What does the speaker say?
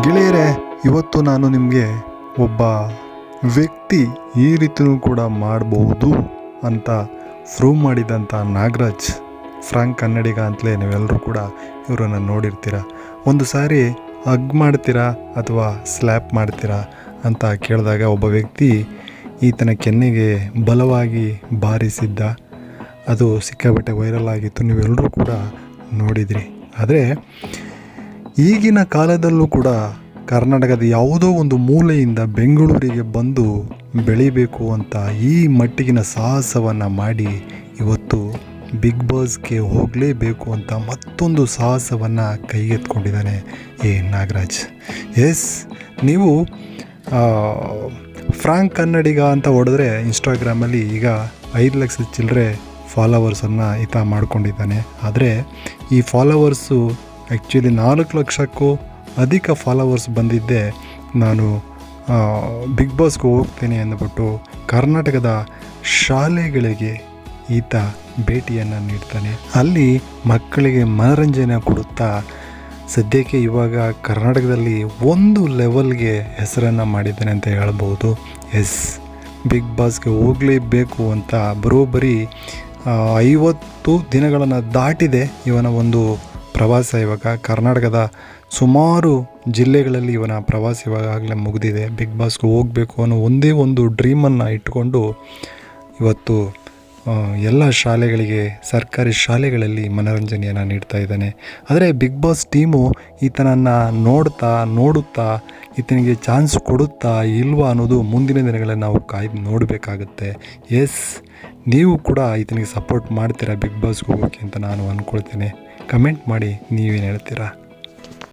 ಗೆಳೆಯರೇ, ಇವತ್ತು ನಾನು ನಿಮಗೆ ಒಬ್ಬ ವ್ಯಕ್ತಿ ಈ ರೀತಿಯೂ ಕೂಡ ಮಾಡಬಹುದು ಅಂತ ಪ್ರೂವ್ ಮಾಡಿದಂಥ ನಾಗರಾಜ್, ಫ್ರಾಂಕ್ ಕನ್ನಡಿಗ ಅಂತಲೇ ನೀವೆಲ್ಲರೂ ಕೂಡ ಇವರನ್ನು ನೋಡಿರ್ತೀರ. ಒಂದು ಸಾರಿ ಹಗ್ ಮಾಡ್ತೀರಾ ಅಥವಾ ಸ್ಲ್ಯಾಪ್ ಮಾಡ್ತೀರಾ ಅಂತ ಕೇಳಿದಾಗ ಒಬ್ಬ ವ್ಯಕ್ತಿ ಈತನ ಕೆನ್ನೆಗೆ ಬಲವಾಗಿ ಬಾರಿಸಿದ್ದ. ಅದು ಸಿಕ್ಕಾಬಟ್ಟೆ ವೈರಲ್ ಆಗಿತ್ತು ನೀವೆಲ್ಲರೂ ಕೂಡ ನೋಡಿದ್ರಿ. ಆದರೆ ಈಗಿನ ಕಾಲದಲ್ಲೂ ಕೂಡ ಕರ್ನಾಟಕದ ಯಾವುದೋ ಒಂದು ಮೂಲೆಯಿಂದ ಬೆಂಗಳೂರಿಗೆ ಬಂದು ಬೆಳಿಬೇಕು ಅಂತ ಈ ಮಟ್ಟಿಗಿನ ಸಾಹಸವನ್ನು ಮಾಡಿ ಇವತ್ತು ಬಿಗ್ ಬಾಸ್ಗೆ ಹೋಗಲೇಬೇಕು ಅಂತ ಮತ್ತೊಂದು ಸಾಹಸವನ್ನು ಕೈಗೆತ್ಕೊಂಡಿದ್ದಾನೆ ಎ. ನಾಗರಾಜ್. ಎಸ್, ನೀವು ಫ್ರಾಂಕ್ ಕನ್ನಡಿಗ ಅಂತ ಹೊಡೆದ್ರೆ ಇನ್ಸ್ಟಾಗ್ರಾಮಲ್ಲಿ ಈಗ ಐದು ಲಕ್ಷ ಚಿಲ್ಲರೆ ಫಾಲೋವರ್ಸನ್ನು ಈತ ಮಾಡ್ಕೊಂಡಿದ್ದಾನೆ. ಆದರೆ ಈ ಫಾಲೋವರ್ಸು ಆ್ಯಕ್ಚುಲಿ ನಾಲ್ಕು ಲಕ್ಷಕ್ಕೂ ಅಧಿಕ ಫಾಲೋವರ್ಸ್ ಬಂದಿದ್ದೆ ನಾನು ಬಿಗ್ ಬಾಸ್ಗೆ ಹೋಗ್ತೇನೆ ಅಂದ್ಬಿಟ್ಟು ಕರ್ನಾಟಕದ ಶಾಲೆಗಳಿಗೆ ಈತ ಭೇಟಿಯನ್ನು ನೀಡ್ತಾನೆ. ಅಲ್ಲಿ ಮಕ್ಕಳಿಗೆ ಮನರಂಜನೆ ಕೊಡುತ್ತಾ ಸದ್ಯಕ್ಕೆ ಇವಾಗ ಕರ್ನಾಟಕದಲ್ಲಿ ಒಂದು ಲೆವೆಲ್ಗೆ ಹೆಸರನ್ನು ಮಾಡಿದ್ದಾನೆ ಅಂತ ಹೇಳ್ಬೋದು. ಎಸ್ ಬಿಗ್ ಬಾಸ್ಗೆ ಹೋಗಲೇಬೇಕು ಅಂತ ಬರೋಬ್ಬರಿ ಐವತ್ತು ದಿನಗಳನ್ನು ದಾಟಿದೆ ಇವನ ಒಂದು ಪ್ರವಾಸ ಇವಾಗ ಕರ್ನಾಟಕದ ಸುಮಾರು ಜಿಲ್ಲೆಗಳಲ್ಲಿ ಇವನ ಪ್ರವಾಸ ಆಗಲೇ ಮುಗಿದಿದೆ. ಬಿಗ್ ಬಾಸ್ಗೆ ಹೋಗಬೇಕು ಅನ್ನೋ ಒಂದೇ ಒಂದು ಡ್ರೀಮನ್ನು ಇಟ್ಕೊಂಡು ಇವತ್ತು ಎಲ್ಲ ಶಾಲೆಗಳಿಗೆ, ಸರ್ಕಾರಿ ಶಾಲೆಗಳಲ್ಲಿ ಮನೋರಂಜನೆಯನ್ನು ನೀಡ್ತಾ ಇದ್ದಾನೆ. ಆದರೆ ಬಿಗ್ ಬಾಸ್ ಟೀಮು ಈತನನ್ನು ನೋಡ್ತಾ, ನೋಡುತ್ತಾ, ಈತನಿಗೆ ಚಾನ್ಸ್ ಕೊಡುತ್ತಾ ಇಲ್ವಾ ಅನ್ನೋದು ಮುಂದಿನ ದಿನಗಳಲ್ಲಿ ನಾವು ಕಾಯ್ದು ನೋಡಬೇಕಾಗುತ್ತೆ. ಎಸ್ ನೀವು ಕೂಡ ಈತನಿಗೆ ಸಪೋರ್ಟ್ ಮಾಡ್ತೀರಾ ಬಿಗ್ ಬಾಸ್ಗೆ ಹೋಗೋಕ್ಕೆ ಅಂತ ನಾನು ಅಂದ್ಕೊಳ್ತೇನೆ ಕಮೆಂಟ್ ಮಾಡಿ ನೀವೇನು ಹೇಳ್ತೀರಾ?